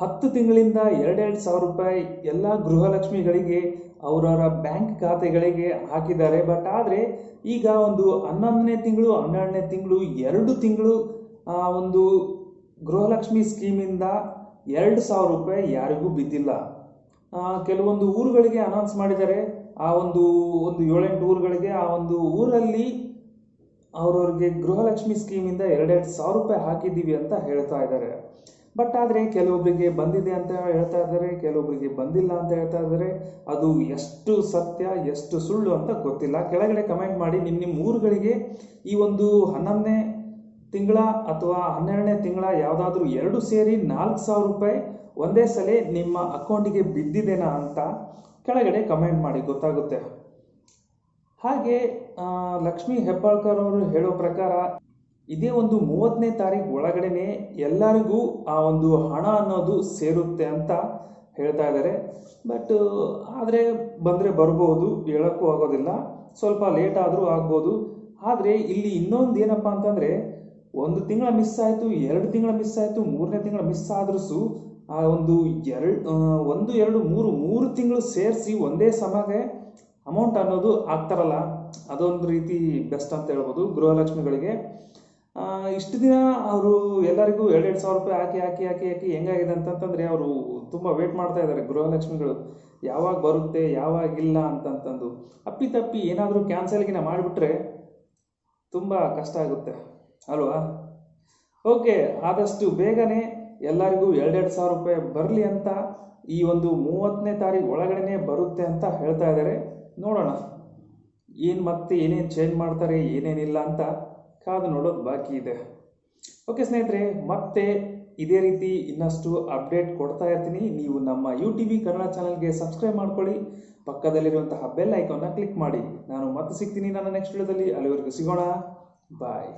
ಹತ್ತು ತಿಂಗಳಿಂದ ಎರಡೆರಡು ಸಾವಿರ ರೂಪಾಯಿ ಎಲ್ಲ ಗೃಹಲಕ್ಷ್ಮಿಗಳಿಗೆ ಅವರವರ ಬ್ಯಾಂಕ್ ಖಾತೆಗಳಿಗೆ ಹಾಕಿದ್ದಾರೆ. ಬಟ್ ಆದರೆ ಈಗ ಒಂದು ಹನ್ನೊಂದನೇ ತಿಂಗಳು, ಹನ್ನೆರಡನೇ ತಿಂಗಳು, ಎರಡು ತಿಂಗಳು ಒಂದು ಗೃಹಲಕ್ಷ್ಮಿ ಸ್ಕೀಮಿಂದ ಎರಡು ಸಾವಿರ ರೂಪಾಯಿ ಯಾರಿಗೂ ಬಿದ್ದಿಲ್ಲ. ಕೆಲವೊಂದು ಊರುಗಳಿಗೆ ಅನೌನ್ಸ್ ಮಾಡಿದ್ದಾರೆ. ಆ ಒಂದು ಒಂದು ಏಳೆಂಟು ಊರುಗಳಿಗೆ ಆ ಒಂದು ಊರಲ್ಲಿ ಅವ್ರವ್ರಿಗೆ ಗೃಹಲಕ್ಷ್ಮಿ ಸ್ಕೀಮಿಂದ ಎರಡೆರಡು ಸಾವಿರ ರೂಪಾಯಿ ಹಾಕಿದ್ದೀವಿ ಅಂತ ಹೇಳ್ತಾ ಇದ್ದಾರೆ. ಬಟ್ ಆದರೆ ಕೆಲವೊಬ್ಬರಿಗೆ ಬಂದಿದೆ ಅಂತ ಹೇಳ್ತಾ ಇದ್ದಾರೆ ಕೆಲವೊಬ್ಬರಿಗೆ ಬಂದಿಲ್ಲ ಅಂತ ಹೇಳ್ತಾ ಇದ್ದಾರೆ. ಅದು ಎಷ್ಟು ಸತ್ಯ, ಎಷ್ಟು ಸುಳ್ಳು ಅಂತ ಗೊತ್ತಿಲ್ಲ. ಕೆಳಗಡೆ ಕಮೆಂಟ್ ಮಾಡಿ ನಿಮ್ಮ ನಿಮ್ಮ ಊರುಗಳಿಗೆ ಈ ಒಂದು ಹನ್ನೊಂದನೇ ತಿಂಗಳ ಅಥವಾ ಹನ್ನೆರಡನೇ ತಿಂಗಳ ಯಾವುದಾದ್ರೂ ಎರಡು ಸೇರಿ ನಾಲ್ಕು ಸಾವಿರ ರೂಪಾಯಿ ಒಂದೇ ಸಲ ನಿಮ್ಮ ಅಕೌಂಟಿಗೆ ಬಿದ್ದಿದೆನಾ ಅಂತ ಕೆಳಗಡೆ ಕಮೆಂಟ್ ಮಾಡಿ, ಗೊತ್ತಾಗುತ್ತೆ. ಹಾಗೆ ಲಕ್ಷ್ಮೀ ಹೆಬ್ಬಾಳ್ಕರ್ ಅವರು ಹೇಳೋ ಪ್ರಕಾರ ಇದೇ ಒಂದು ಮೂವತ್ತನೇ ತಾರೀಕು ಒಳಗಡೆನೆ ಎಲ್ಲರಿಗೂ ಆ ಒಂದು ಹಣ ಅನ್ನೋದು ಸೇರುತ್ತೆ ಅಂತ ಹೇಳ್ತಾ ಇದ್ದಾರೆ. ಬಟ್ ಆದರೆ ಬಂದರೆ ಬರ್ಬೋದು, ಹೇಳೋಕ್ಕೂ ಆಗೋದಿಲ್ಲ. ಸ್ವಲ್ಪ ಲೇಟ್ ಆದರೂ ಆಗ್ಬೋದು. ಆದರೆ ಇಲ್ಲಿ ಇನ್ನೊಂದು ಏನಪ್ಪ ಅಂತಂದರೆ, ಒಂದು ತಿಂಗಳ ಮಿಸ್ ಆಯಿತು, ಎರಡು ತಿಂಗಳ ಮಿಸ್ ಆಯಿತು, ಮೂರನೇ ತಿಂಗಳ ಮಿಸ್ ಆದ್ರೂ ಆ ಒಂದು ಎರಡು ಒಂದು, ಎರಡು, ಮೂರು ಮೂರು ತಿಂಗಳು ಸೇರಿಸಿ ಒಂದೇ ಸಮಗೆ ಅಮೌಂಟ್ ಅನ್ನೋದು ಆಗ್ತಾರಲ್ಲ, ಅದೊಂದು ರೀತಿ ಬೆಸ್ಟ್ ಅಂತ ಹೇಳ್ಬೋದು ಗೃಹಲಕ್ಷ್ಮಿಗಳಿಗೆ. ಇಷ್ಟು ದಿನ ಅವರು ಎಲ್ಲರಿಗೂ ಎರಡೆರಡು ಸಾವಿರ ರೂಪಾಯಿ ಹಾಕಿ ಹಾಕಿ ಹಾಕಿ ಹಾಕಿ ಹೆಂಗಾಗಿದೆ ಅಂತಂತಂದರೆ ಅವರು ತುಂಬ ವೇಟ್ ಮಾಡ್ತಾ ಇದ್ದಾರೆ ಗೃಹಲಕ್ಷ್ಮಿಗಳು. ಯಾವಾಗ ಬರುತ್ತೆ, ಯಾವಾಗ ಇಲ್ಲ ಅಂತಂತಂದು. ಅಪ್ಪಿ ತಪ್ಪಿ ಏನಾದರೂ ಕ್ಯಾನ್ಸಲ್ಗಿನ ಮಾಡಿಬಿಟ್ರೆ ತುಂಬ ಕಷ್ಟ ಆಗುತ್ತೆ. ಅಲ್ವಾ? ಓಕೆ ಆದಷ್ಟು ಬೇಗನೆ ಎಲ್ಲರಿಗೂ ಎರಡೆರಡು ಸಾವಿರ ರೂಪಾಯಿ ಬರಲಿ ಅಂತ ಈ ಒಂದು ಮೂವತ್ತನೇ ತಾರೀಕು ಒಳಗಡೆನೆ ಬರುತ್ತೆ ಅಂತ ಹೇಳ್ತಾ ಇದ್ದಾರೆ. ನೋಡೋಣ. ಏನು ಮತ್ತೆ ಏನೇನು ಚೇಂಜ್ ಮಾಡ್ತಾರೆ, ಏನೇನಿಲ್ಲ ಅಂತ ಕಾದು ನೋಡೋದು ಬಾಕಿ ಇದೆ. ಓಕೆ ಸ್ನೇಹಿತರೆ, ಮತ್ತೆ ಇದೇ ರೀತಿ ಇನ್ನಷ್ಟು ಅಪ್ಡೇಟ್ ಕೊಡ್ತಾ ಇರ್ತೀನಿ. ನೀವು ನಮ್ಮ ಯು ಟಿ ವಿ ಕನ್ನಡ ಚಾನಲ್ಗೆ ಸಬ್ಸ್ಕ್ರೈಬ್ ಮಾಡ್ಕೊಳ್ಳಿ. ಪಕ್ಕದಲ್ಲಿರುವಂತಹ ಬೆಲ್ ಐಕಾನ್ನ ಕ್ಲಿಕ್ ಮಾಡಿ. ನಾನು ಮತ್ತೆ ಸಿಗ್ತೀನಿ ನನ್ನ ನೆಕ್ಸ್ಟ್ ವಿಡಿಯೋದಲ್ಲಿ ಅಲ್ಲಿವರೆಗೂ ಸಿಗೋಣ. ಬಾಯ್